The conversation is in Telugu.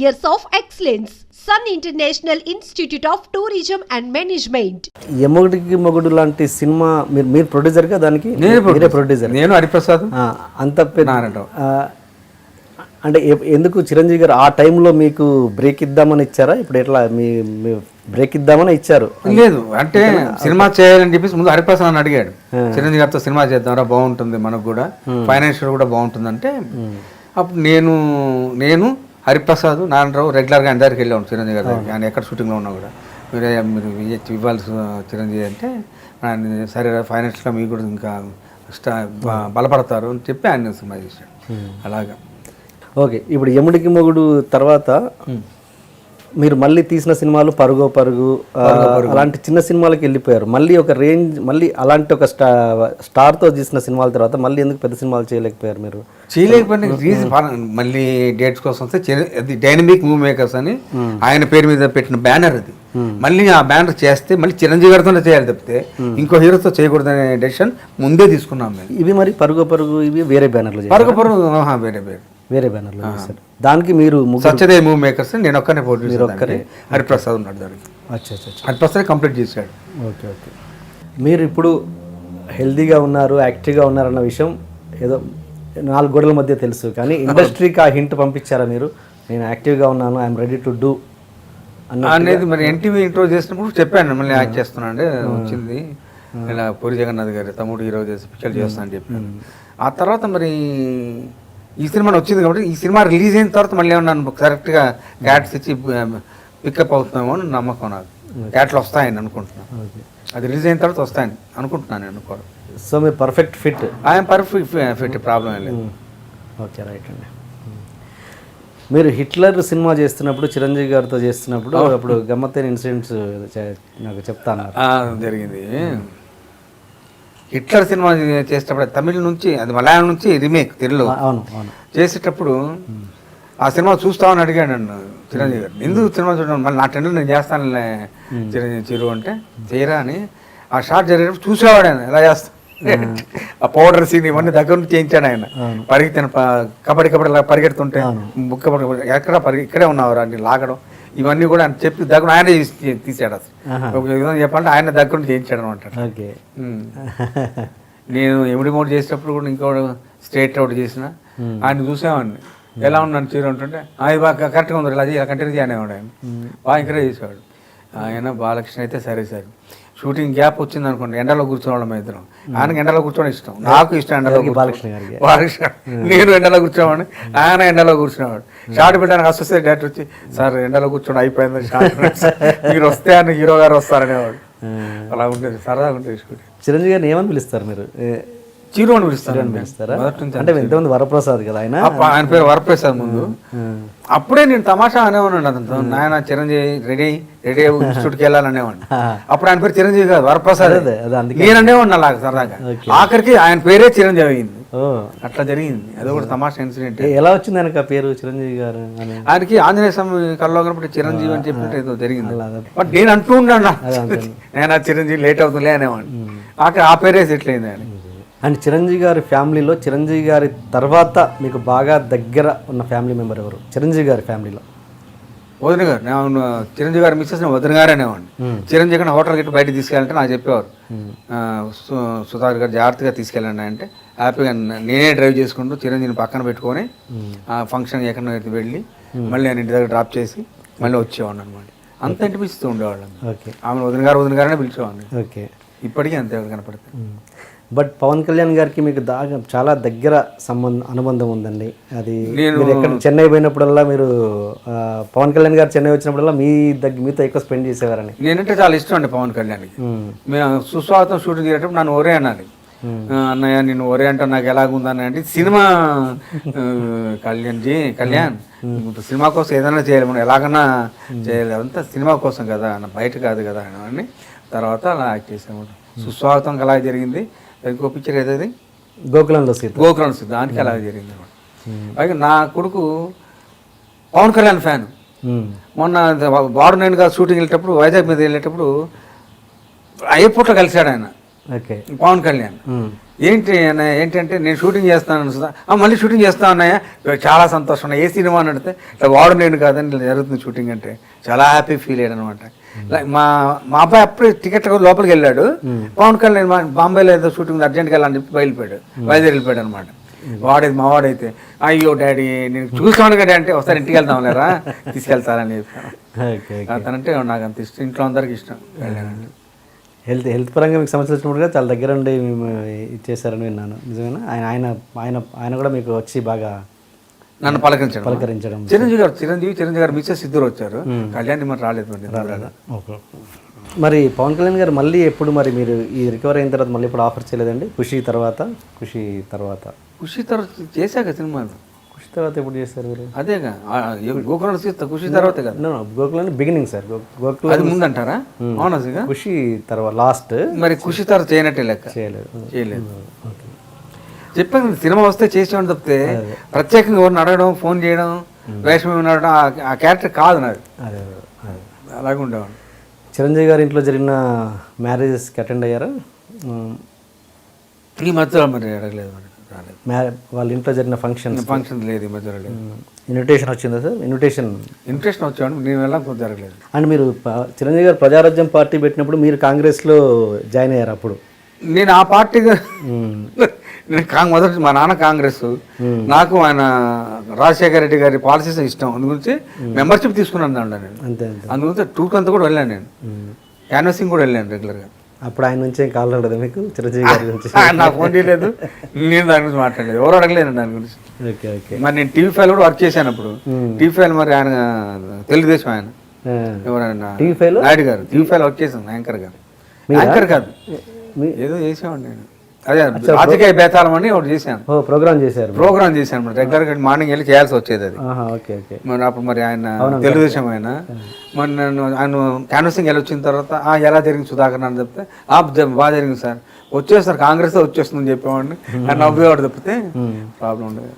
years of excellence. Sun International Institute of Tourism and Management. ఎమ్మొగడికి మొగుడు లాంటి సినిమా మీరు మీరు ప్రొడ్యూసర్గా దానికి? నేనే మీరే ప్రొడ్యూసర్ ప్రొడ్యూసర్ నేను హరిప్రసాద్. అంత అంటే ఎందుకు చిరంజీవి గారు ఆ టైంలో మీకు బ్రేక్ ఇద్దామని ఇచ్చారా? ఇప్పుడు ఎట్లా మీ మీ బ్రేక్ ఇద్దామని ఇచ్చారు? లేదు అంటే సినిమా చేయాలని చెప్పేసి ముందు హరిప్రసాద్ అని అడిగాడు. చిరంజీవి గారితో సినిమా చేద్దాంరా బాగుంటుంది మనకు కూడా. ఫైనాన్షియల్ కూడా బాగుంటుంది అంటే అప్పుడు నేను నేను హరిప్రసాద్ నారాయణరావు రెగ్యులర్గా దగ్గరికి వెళ్ళాము చిరంజీవి గారి దగ్గరికి. ఆయన ఎక్కడ షూటింగ్లో ఉన్నా కూడా. మీరు మీరు ఇవ్వాలి చిరంజీవి అంటే సరే ఫైనాన్షియల్గా మీకు కూడా ఇంకా బలపడతారు అని చెప్పి ఆయన సినిమా చేశాడు అలాగా. ఓకే ఇప్పుడు యముడికి మొగుడు తర్వాత మీరు మళ్ళీ తీసిన సినిమాలు పరుగో పరుగు అలాంటి చిన్న సినిమాలకు వెళ్ళిపోయారు. మళ్ళీ ఒక రేంజ్ మళ్ళీ అలాంటి ఒక స్టా స్టార్తో తీసిన సినిమాల తర్వాత మళ్ళీ ఎందుకు పెద్ద సినిమాలు చేయలేకపోయారు మీరు? చేయలేకపోయిన రీజన్ మళ్ళీ డేట్స్ కోసం వస్తే అది డైనమిక్ మూవ్ మేకర్స్ అని ఆయన పేరు మీద పెట్టిన బ్యానర్ అది. మళ్ళీ ఆ బ్యానర్ చేస్తే మళ్ళీ చిరంజీవి గారితోనే చేయాలి తప్పితే ఇంకో హీరోతో చేయకూడదనే డెసిషన్ ముందే తీసుకున్నాం మేము. ఇవి మరి పరుగో పరుగు ఇవి వేరే బ్యానర్లు పరుగు పరుగు వేరే వేరే. వేరే బ్యానర్లు చేశారు. దానికి మీరు సత్యదేవ్ మూవ్ మేకర్స్ నేను ఒక్కనే ప్రొడ్యూసర్ ఒక్కరే. హరిప్రసాద్ ఉన్నాడు దానికి. అచ్చా అచ్చా. హరిప్రసాద్ కంప్లీట్ చేశాడు. Okay okay. మీరు ఇప్పుడు హెల్తీగా ఉన్నారు యాక్టివ్గా ఉన్నారన్న విషయం ఏదో నాలుగు గోడల మధ్య తెలుసు కానీ ఇండస్ట్రీకి ఆ హింట్ పంపించారా మీరు? నేను యాక్టివ్గా ఉన్నాను ఐఎమ్ రెడీ టు డూ అనేది మరి ఎన్టీవీ ఇంట్రో చేసినప్పుడు చెప్పాను మళ్ళీ యాక్ట్ చేస్తున్నాండి వచ్చింది. ఇలా పూరి జగన్నాథ్ గారి తమ్ముడు హీరో చేసి పిక్చర్ చేస్తాను అని చెప్పాను. ఆ తర్వాత మరి ఈ సినిమా వచ్చింది కాబట్టి ఈ సినిమా రిలీజ్ అయిన తర్వాత మళ్ళీ ఏమన్నా కరెక్ట్గా క్యాట్స్ ఇచ్చి పికప్ అవుతున్నామో అని నమ్మకం నాకు. క్యాట్లు వస్తాయని అనుకుంటున్నాను అది రిలీజ్ అయిన తర్వాత వస్తాయని అనుకుంటున్నాను నేను అనుకోవడం సో మీరు పర్ఫెక్ట్ ఫిట్ ఆయన పర్ఫెక్ట్ ఫిట్ ప్రాబ్లం ఏం లేదు. ఓకే రైట్ అండి. మీరు హిట్లర్ సినిమా చేస్తున్నప్పుడు చిరంజీవి గారితో చేస్తున్నప్పుడు అప్పుడు గమ్మత్తైన ఇన్సిడెంట్స్ నాకు చెప్తాను జరిగింది. హిట్లర్ సినిమా చేసేటప్పుడు తమిళ నుంచి అది మలయాళం నుంచి రీమేక్ తెలుగులో అవును అవును. చేసేటప్పుడు ఆ సినిమా చూస్తామని అడిగాడు నన్ను చిరంజీవి గారు. ఎందుకు సినిమా చూడడం? మళ్ళీ నా టెండర్ నేను చేస్తానులే చిరంజీవి చిరు అంటే చేయరా అని ఆ షార్ట్ జరిగేటప్పుడు చూసేవాడు ఆయన ఎలా చేస్తా? ఆ పౌడర్ సీన్ ఇవన్నీ దగ్గర నుంచి చేయించాడు ఆయన. పరిగెత్తిన కబడ్డీ కబడ్డీ పరిగెడుతుంటే బుక్ కబడ్డీ కబడ్డీ ఎక్కడ పరిగె ఇక్కడే ఉన్నావు అని లాగడం. ఇవన్నీ కూడా ఆయన చెప్పి దగ్గర ఆయన తీసి- తీసాడు అసలు. ఒక విధంగా చెప్పాలంటే ఆయన దగ్గర నుంచి చేయించాడు అనమాట. నేను ఎమిడి మోడ్ చేసేటప్పుడు కూడా ఇంకో స్ట్రేట్ అవుట్ చేసిన. ఆయన చూసేవాడిని. ఎలా ఉన్నాను చీర ఉంటుంటే అది బాగా కరెక్ట్గా ఉంది ఇలా చేయాలి కంటిన్యూ చేయనేవాడు ఆయన బాగా ఎంకరేజ్ చేసేవాడు. ఆయన బాలకృష్ణ అయితే సరే సరే. షూటింగ్ గ్యాప్ వచ్చింది అనుకోండి ఎండలో కూర్చోవడం మా ఇద్దరం. ఆయనకి ఎండలో కూర్చోవడం ఇష్టం. నాకు ఇష్టం ఎండలో? కూర్చోవడం. బాలకృష్ణ గారికి? బాలకృష్ణ నేను ఎండలో కూర్చోవాడిని ఆయన ఎండలో కూర్చునేవాడు. షార్ట్ పెట్టడానికి అసోసియేట్ డైరెక్టర్ వచ్చి సార్ ఎండలో కూర్చోండి అయిపోయింది షార్ట్ మీరు వస్తే అని హీరో గారు వస్తారనేవాడు. అలా ఉండేది సరదాగా ఉండేది షూటింగ్. చిరంజీవి గారిని ఏమని పిలుస్తారు మీరు? చిరు అని పిలుస్తారా అంటే ఎంతమంది వరప్రసాద్ కదా ఆయన? ఆయన పేరు వరప్రసాద్ ముందు. అప్పుడే నేను తమాషా అనేవాడిని అతనితో. నాయన చిరంజీవి రెడీ రెడీ ఇన్స్టిట్యూట్కి వెళ్ళాలనేవాడిని. అప్పుడు ఆయన పేరు చిరంజీవి కాదు వరప్రసాద్. నేను అనేవాడిని అలా సరదాగా. ఆఖరికి ఆయన పేరే చిరంజీవి అయింది. అట్లా జరిగింది. అది కూడా తమాషా ఇన్సిడెంట్. ఎలా వచ్చింది ఆయనకు ఆ పేరు చిరంజీవి గారు ఆయనకి ఆంజనేయ స్వామి కల్లో కనపడి చిరంజీవి అని చెప్పినట్టు ఏదో జరిగింది. బట్ నేను అంటూ ఉన్నాను నేను చిరంజీవి లేట్ అవుతుందిలే అనేవాడిని. ఆఖరి ఆ పేరే సెటిల్ అయింది ఆయన అండ్ చిరంజీవి గారి ఫ్యామిలీలో చిరంజీవి గారి తర్వాత మీకు బాగా దగ్గర ఉన్న ఫ్యామిలీ మెంబర్ ఎవరు? చిరంజీవి గారి ఫ్యామిలీలో. వదిన గారు నేను చిరంజీవి గారు మిస్సెస్ వదిన గారు అనేవాడిని చిరంజీవి గారిని హోటల్ గిట్ట బయట తీసుకెళ్ళాలంటే నాకు చెప్పేవారు. సుధాకర్ గారు జాగ్రత్తగా తీసుకెళ్ళండి అంటే హ్యాపీగా నేనే డ్రైవ్ చేసుకుంటూ చిరంజీవిని పక్కన పెట్టుకొని ఆ ఫంక్షన్ ఎక్కడ వెళ్ళి మళ్ళీ నేను ఇంటి దగ్గర డ్రాప్ చేసి మళ్ళీ వచ్చేవాడిని అనమాట అంత ఇంటిపిస్తూ ఉండేవాళ్ళం. ఓకే. ఆమె వదిన గారు వదిన గారనే పిలిచేవాడిని. ఓకే. ఇప్పటికీ అంతే ఎవరు కనపడతాయి బట్ పవన్ కళ్యాణ్ గారికి మీకు దాగా చాలా దగ్గర సంబంధం అనుబంధం ఉందండి. అది మీరు ఎక్కడ చెన్నై పోయినప్పుడల్లా మీరు పవన్ కళ్యాణ్ గారు చెన్నై వచ్చినప్పుడల్లా మీ దగ్గర మీతో ఎక్కువ స్పెండ్ చేసేవారని. నేనంటే చాలా ఇష్టం అండి పవన్ కళ్యాణ్కి. మ్మ్. సుస్వాగతం షూటింగ్ చేసేటప్పుడు నన్ను ఒరే అనాలి ఆ, అన్నయ్య నేను ఒరే అంటే నాకు ఎలాగుందని అంటే సినిమా ఆ, కళ్యాణ్ జీ కళ్యాణ్ ఇప్పుడు సినిమా కోసం ఏదైనా చేయాలి మనం ఎలాగన్నా చేయాలి అంతా సినిమా కోసం కదా అన్న బయట కాదు కదా అని. తర్వాత అలా యాక్ట్ చేసాము సుస్వాగతం అలా జరిగింది. ఇంకో పిక్చర్ ఏదది? గోకులంలో సీత. గోకులం సిద్ధ దానికి అలా జరిగింది అనమాట పైగా నా కొడుకు పవన్ కళ్యాణ్ ఫ్యాన్. మొన్న బాడు నేను షూటింగ్ వెళ్ళేటప్పుడు వైజాగ్ మీద వెళ్ళేటప్పుడు ఎయిర్పోర్ట్లో కలిశాడు ఆయన. ఓకే. పవన్ కళ్యాణ్. ఏంటి ఏంటంటే నేను షూటింగ్ చేస్తాను సుధా "ఆ, మళ్ళీ షూటింగ్ చేస్తా అన్నయ్య చాలా సంతోషం. ఏ సినిమా అని అడిగితే "ఇట్లా వాడు నేను కాదని జరుగుతుంది షూటింగ్ అంటే చాలా హ్యాపీ ఫీల్ అయ్యాడు అనమాట మా మా అబ్బాయి అప్పుడే టికెట్ లోపలికి వెళ్ళాడు. పవన్ కళ్యాణ్ బాంబేలో ఏదో షూటింగ్ అర్జెంట్గా వెళ్ళాలని చెప్పి బయలుపోయాడు బయలుదేరి వెళ్ళిపోయాడు అనమాట వాడేది మా వాడైతే అయ్యో డాడీ నేను చూస్తాను కదా అంటే ఒకసారి ఇంటికి వెళ్తాం లేరా? తీసుకెళ్తారని చెప్పాను అతనంటే నాకు అంత ఇష్టం ఇంట్లో అందరికి ఇష్టం. వెళ్ళానంటే హెల్త్ హెల్త్ పరంగా మీకు సమస్య వచ్చినప్పుడు కూడా చాలా దగ్గర ఉండి మేము ఇచ్చేసారని విన్నాను. నిజమేనా? ఆయన ఆయన ఆయన ఆయన కూడా మీకు వచ్చి బాగా నన్ను పలకరించడం. పలకరించడం. చిరంజీవి గారు చిరంజీవి చిరంజీవి గారు మిస్సెస్ ఇద్దరు వచ్చారు. కళ్యాణ్ మరి రాలేదు మరి ఇద్దరు రాలేదు. ఓకే. మరి పవన్ కళ్యాణ్ గారు మళ్ళీ ఎప్పుడు మరి మీరు ఈ రికవర్ అయిన తర్వాత మళ్ళీ ఇప్పుడు ఆఫర్ చేయలేదండి? ఖుషి తర్వాత ఖుషి తర్వాత. ఖుషి తర్వాత చేశాక సినిమాలు. తర్వాత ఎప్పుడు చేస్తారు మీరు? అదేగా. గోకుల ఖుషి తర్వాతే కదా. గోకులని బిగినింగ్ సార్ గోకుల అది ముందంటారా? అవునా సిగా ఖుషి తర్వాత లాస్ట్ మరి ఖుషి తర్వాత చేయనట్టే లెక్క. చేయలేదు. చేయలేదు. చెప్పాను కదా, సినిమా వస్తే చేసేవాడు తప్పితే ప్రత్యేకంగా ఎవరిని అడగడం ఫోన్ చేయడం వేషం ఏమైనా అడగడం ఆ- క్యారెక్టర్ కాదు నాది. అలాగే ఉండేవాడు చిరంజీవి గారి ఇంట్లో జరిగిన మ్యారేజెస్కి అటెండ్ అయ్యారా? ఈ మధ్యలో మరి అడగలేదు వాళ్ళ ఇంట్లో జరిగిన ఫంక్షన్ ఫంక్షన్ లేదు ఈ మధ్యలో లేదు. ఇన్విటేషన్ వచ్చిందా సార్? ఇన్విటేషన్ ఇంట్రెస్ట్ వచ్చాడు నేను వెళ్ళాం జరగలేదు. అండ్ మీరు చిరంజీవి గారు ప్రజారాజ్యం పార్టీ పెట్టినప్పుడు మీరు కాంగ్రెస్లో జాయిన్ అయ్యారు అప్పుడు? నేను ఆ పార్టీగా ఉమ్, నేను మొదటి మా నాన్న కాంగ్రెస్. నాకు ఆయన రాజశేఖర రెడ్డి గారి పాలసీస్ ఇష్టం. అందుగురించి మెంబర్షిప్ తీసుకున్నాను దాంట్లో నేను. అంతే అందుగురించి టూర్కి అంతా కూడా వెళ్ళాను నేను. క్యాన్వసింగ్ కూడా వెళ్ళాను రెగ్యులర్గా అప్పుడు ఆయన నుంచి ఏం కాల్ రాలేదా మీకు? చిరంజీవి గారి ఆయన నాకు ఫోన్ చేయలేదు. నేను దాని గురించి మాట్లాడలేదు. ఎవరు అడగలేదు దాని గురించి. Okay okay. మరి నేను టీవీ ఫైల్ కూడా వర్క్ చేశాను అప్పుడు. టీవీ ఫైల్ మరి ఆయన తెలుగుదేశం ఆయన. ఎవరైనా టీవీ ఫైల్? నాయుడు గారు. టీవీ ఫైల్ వర్క్ చేశాను యాంకర్ గారు. యాంకర్ కాదు. ఏదో చేసేవాడు నేను. అదే రాజకీయ బేతాళం అని ఒకటి చేశాను. ఓ ప్రోగ్రామ్ చేశారు. ప్రోగ్రామ్ చేశాను మరి రెగ్యులర్గా మార్నింగ్ వెళ్ళి చేయాల్సి వచ్చేది అది. ఆహా, ఓకే ఓకే. మరి అప్పుడు మరి ఆయన తెలుగుదేశం ఆయన. మరి నన్ను ఆయన క్యాన్వసింగ్ వెళ్ళి వచ్చిన తర్వాత "ఆ, ఎలా జరిగింది సుధాకర్ అని చెప్తే "ఆ, బాగా జరిగింది సార్. వచ్చేస్తారు కాంగ్రెస్ వచ్చేస్తుందని చెప్పేవాడిని. నవ్వేవాడు తప్పితే ప్రాబ్లం ఉండదు.